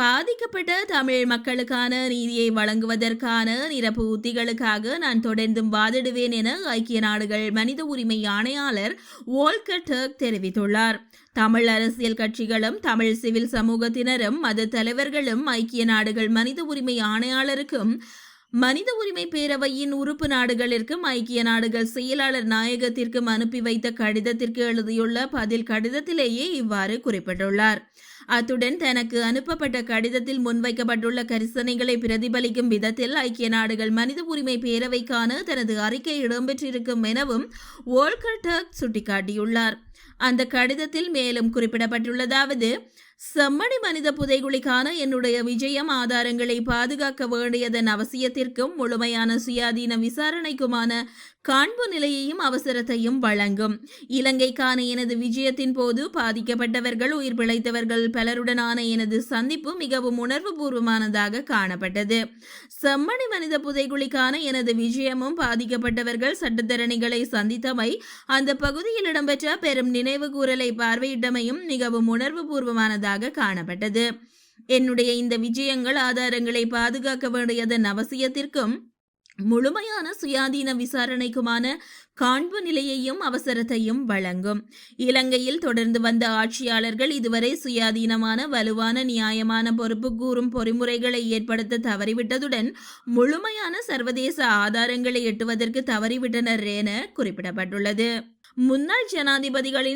பாதிக்கப்பட்ட தமிழ் மக்களுக்கான நீதியை வழங்குவதற்கான நிரப்பு உத்திகளுக்காக நான் தொடர்ந்தும் வாதிடுவேன் என ஐக்கிய நாடுகள் மனித உரிமை ஆணையாளர் வோல்கர் டர்க் தெரிவித்துள்ளார். தமிழ் அரசியல் கட்சிகளும் தமிழ் சிவில் சமூகத்தினரும் மத தலைவர்களும் ஐக்கிய நாடுகள் மனித உரிமை ஆணையாளருக்கும் மனித உரிமை பேரவையின் உறுப்பு நாடுகளிற்கும் ஐக்கிய நாடுகள் செயலாளர் நாயகத்திற்கும் அனுப்பி வைத்த கடிதத்திற்கு எழுதியுள்ள பதில் கடிதத்திலேயே இவ்வாறு குறிப்பிட்டுள்ளார். அத்துடன் தனக்கு அனுப்பப்பட்ட கடிதத்தில் முன்வைக்கப்பட்டுள்ள கரிசனைகளை பிரதிபலிக்கும் விதத்தில் ஐக்கிய நாடுகள் மனித உரிமை பேரவைக்கான தனது அறிக்கை இடம்பெற்றிருக்கும் எனவும் வோல்கர் டர்க் சுட்டிக்காட்டியுள்ளார். அந்த கடிதத்தில் மேலும் குறிப்பிடப்பட்டுள்ளதாவது செம்மணி மனித புதைகுழிக்கான என்னுடைய விஜயம் ஆதாரங்களை பாதுகாக்க வேண்டியதன் அவசியத்திற்கும் முழுமையான சுயாதீன விசாரணைக்குமான காண்பு நிலையையும் அவசரத்தையும் வழங்கும். இலங்கைக்கான எனது விஜயத்தின் போது பாதிக்கப்பட்டவர்கள் உயிர் பிழைத்தவர்கள் பலருடனான எனது சந்திப்பு மிகவும் உணர்வுபூர்வமானதாக காணப்பட்டது. செம்மணி மனித புதைகுழிக்கான எனது விஜயமும் பாதிக்கப்பட்டவர்கள் சட்டத்தரணிகளை சந்தித்தமை அந்த பகுதியில் இடம்பெற்ற பெரும் நினைவு கூறலை பார்வையிட்டமையும் மிகவும் உணர்வுபூர்வமானதாக காணப்பட்டது. என்னுடைய இந்த விஜயங்கள் ஆதாரங்களை பாதுகாக்க வேண்டியதன் அவசியத்திற்கும் முழுமையான சுயாதீன விசாரணைக்குமான காண்பு நிலையையும் அவசரத்தையும் வழங்கும். இலங்கையில் தொடர்ந்து வந்த ஆட்சியாளர்கள் இதுவரை சுயாதீனமான வலுவான நியாயமான பொறுப்பு கூறும் பொறிமுறைகளை ஏற்படுத்த தவறிவிட்டதுடன் முழுமையான சர்வதேச ஆதாரங்களை எட்டுவதற்கு தவறிவிட்டனர் என குறிப்பிடப்பட்டுள்ளது. முன்னாள் ஜனாதிபதிகளின்